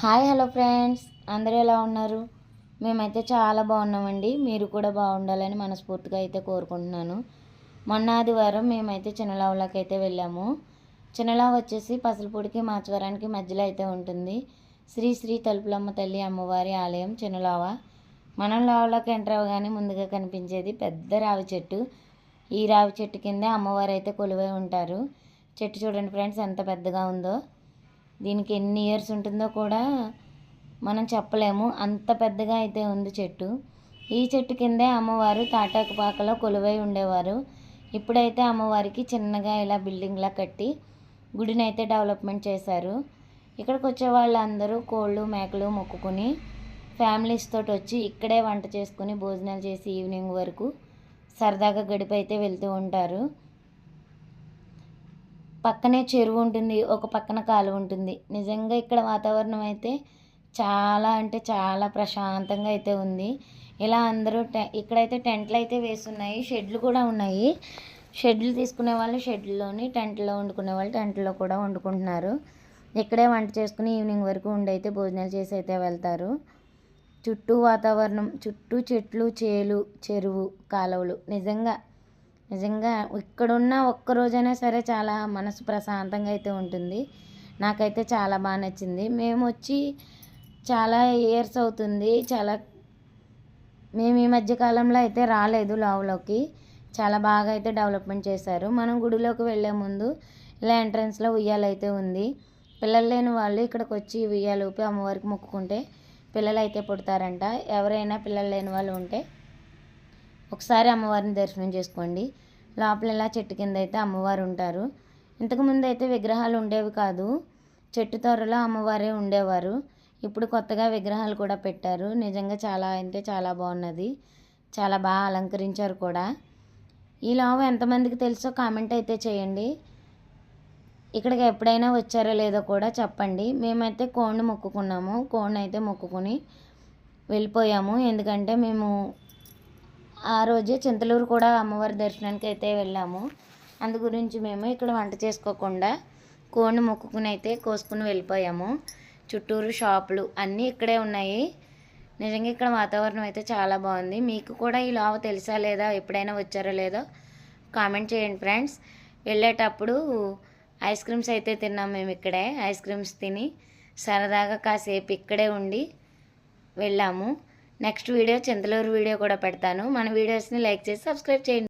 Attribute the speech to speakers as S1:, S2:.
S1: Hi hello friends. అందరూ ఎలా ఉన్నారు? మేమైతే చాలా బాగున్నామండి. మీరు కూడా బాగుండాలని మనస్ఫూర్తిగా అయితే కోరుకుంటున్నాను. మొన్న ఆదివారం మేమైతే చిన్నలావులకి అయితే వెళ్ళాము. చిన్నలావు వచ్చేసి పసలపూడికి మాచవరానికి మధ్యలో అయితే ఉంటుంది. శ్రీ శ్రీ తలుపులమ్మ తల్లి అమ్మవారి ఆలయం చిన్నలావ. మనం లావులోకి ఎంటర్ అవ్వగానే ముందుగా కనిపించేది పెద్ద రావి చెట్టు. ఈ రావి చెట్టు కిందే అమ్మవారు అయితే కొలువై ఉంటారు. చెట్టు చూడండి ఫ్రెండ్స్ ఎంత పెద్దగా ఉందో. దీనికి ఎన్ని ఇయర్స్ ఉంటుందో కూడా మనం చెప్పలేము. అంత పెద్దగా అయితే ఉంది చెట్టు. ఈ చెట్టు కిందే అమ్మవారు తాటాకు పాకలో కొలువై ఉండేవారు. ఇప్పుడైతే అమ్మవారికి చిన్నగా ఇలా బిల్డింగ్లా కట్టి గుడిని అయితే డెవలప్మెంట్ చేశారు. ఇక్కడికి వచ్చే వాళ్ళందరూ కోళ్ళు మేకలు మొక్కుకొని ఫ్యామిలీస్ తోటి వచ్చి ఇక్కడే వంట చేసుకుని భోజనాలు చేసి ఈవినింగ్ వరకు సరదాగా గడిపి అయితే వెళ్తూ ఉంటారు. పక్కనే చెరువు ఉంటుంది ఒక పక్కన కాలువ ఉంటుంది. నిజంగా ఇక్కడ వాతావరణం అయితే చాలా అంటే చాలా ప్రశాంతంగా అయితే ఉంది. ఇలా అందరూ టె ఇక్కడైతే టెంట్లు అయితే వేస్తున్నాయి షెడ్లు కూడా ఉన్నాయి. షెడ్లు తీసుకునే వాళ్ళు షెడ్లోని టెంట్లో వండుకునే వాళ్ళు టెంట్లో కూడా వండుకుంటున్నారు. ఇక్కడే వంట చేసుకుని ఈవినింగ్ వరకు ఉండి అయితే భోజనాలు చేసి అయితే వెళ్తారు. చుట్టూ వాతావరణం చుట్టూ చెట్లు చేలు చెరువు కాలువలు. నిజంగా నిజంగా ఇక్కడున్న ఒక్క రోజైనా సరే చాలా మనసు ప్రశాంతంగా అయితే ఉంటుంది. నాకైతే చాలా బాగా నచ్చింది. మేము వచ్చి చాలా ఇయర్స్ అవుతుంది. చాలా మేము ఈ మధ్యకాలంలో అయితే రాలేదు లావులోకి. చాలా బాగా అయితే డెవలప్మెంట్ చేశారు. మనం గుడిలోకి వెళ్ళే ముందు ఇలా ఎంట్రన్స్లో ఉయ్యాలైతే ఉంది. పిల్లలు లేని వాళ్ళు ఇక్కడికి వచ్చి ఉయ్యాలు ఊపి అమ్మవారికి మొక్కుకుంటే పిల్లలు అయితే పుడతారంట. ఎవరైనా పిల్లలు లేని వాళ్ళు ఉంటే ఒకసారి అమ్మవారిని దర్శనం చేసుకోండి. లోపల ఇలా చెట్టు కింద అయితే అమ్మవారు ఉంటారు. ఇంతకుముందు అయితే విగ్రహాలు ఉండేవి కాదు. చెట్టు తొర్రలో అమ్మవారే ఉండేవారు. ఇప్పుడు కొత్తగా విగ్రహాలు కూడా పెట్టారు. నిజంగా చాలా అంటే చాలా బాగున్నది. చాలా బాగా అలంకరించారు కూడా. ఈ లావ ఎంతమందికి తెలుసో కామెంట్ అయితే చేయండి. ఇక్కడికి ఎప్పుడైనా వచ్చారో లేదో కూడా చెప్పండి. మేమైతే కోడిని మొక్కుకున్నాము. కోడిని అయితే మొక్కుకొని వెళ్ళిపోయాము. ఎందుకంటే మేము ఆ రోజే చింతలూరు కూడా అమ్మవారి దర్శనానికి అయితే వెళ్ళాము. అందు గురించి మేము ఇక్కడ వంట చేసుకోకుండా కోడిని మొక్కుకుని అయితే కోసుకుని వెళ్ళిపోయాము. చుట్టూరు షాపులు అన్నీ ఇక్కడే ఉన్నాయి. నిజంగా ఇక్కడ వాతావరణం అయితే చాలా బాగుంది. మీకు కూడా ఈ లోవ తెలుసా లేదా? ఎప్పుడైనా వచ్చారో లేదో కామెంట్ చేయండి ఫ్రెండ్స్. వెళ్ళేటప్పుడు ఐస్ క్రీమ్స్ అయితే తిన్నాం మేము ఇక్కడే. ఐస్ క్రీమ్స్ తిని సరదాగా కాసేపు ఇక్కడే ఉండి వెళ్ళాము. నెక్స్ట్ వీడియో చింతలూరు వీడియో కూడా పెడతాను. మన వీడియోస్ని లైక్ చేసి సబ్స్క్రైబ్ చేయండి.